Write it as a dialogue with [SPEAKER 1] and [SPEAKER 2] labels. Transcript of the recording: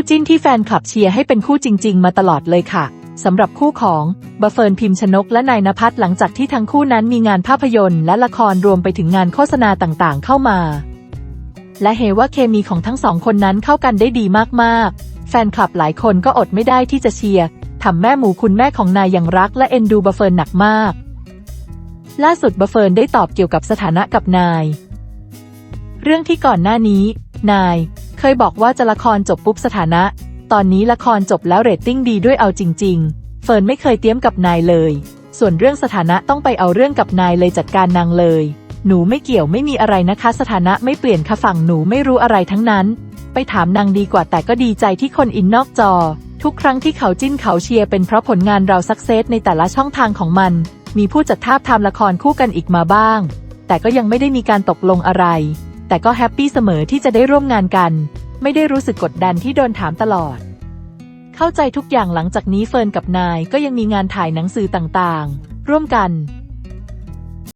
[SPEAKER 1] ู่จิ้นที่แฟนคลับเชียร์ให้เป็นคู่จริง ๆ มาตลอดเลยค่ะสำหรับคู่ของบะเฟิร์นพิมพ์ชนกและนายนภัสหลังจากที่ทั้งคู่นั้นมีงานภาพยนตร์และละครรวมไปถึงงานโฆษณาต่างๆ เข้ามา และเฮว่าเคมีของทั้งสองคนนั้นเข้ากันได้ดีมากๆ แฟนคลับหลายคนก็อดไม่ได้ที่จะเชียร์ทำแม่หมูคุณแม่ของนายอย่างรักและเอ็นดูบะเฟิร์นหนักมาก ล่าสุดบะเฟิร์นได้ตอบเกี่ยวกับสถานะกับนาย เรื่องที่ก่อนหน้านี้ นาย เคยบอกว่าจะละครจบปุ๊บสถานะ ตอนนี้ละครจบแล้วเรตติ้งดีด้วยเอาจริง ๆ เฟิร์นไม่เคยเตรียมกับนายเลย ส่วนเรื่องสถานะต้องไปเอาเรื่องกับนายเลยจัดการนางเลย หนูไม่เกี่ยวไม่มีอะไรนะคะ สถานะไม่เปลี่ยนค่ะฝั่งหนูไม่รู้อะไรทั้งนั้น ไปถามนางดีกว่าแต่ก็ดีใจที่คนอินนอกจอ ทุกครั้งที่เขาจิ้นเขาเชียร์เป็นเพราะผลงานเราสักเซสในแต่ละช่องทางของมัน มีผู้จัดทาบทำละครคู่กันอีกมาบ้าง แต่ก็ยังไม่ได้มีการตกลงอะไร แต่ก็แฮปปี้เสมอที่จะได้ร่วมงานกัน ไม่ได้รู้สึกกดดันที่โดนถามตลอด เข้าใจทุกอย่างหลังจากนี้เฟิร์นกับนายก็ยังมีงานถ่ายหนังสือต่างๆ ร่วมกัน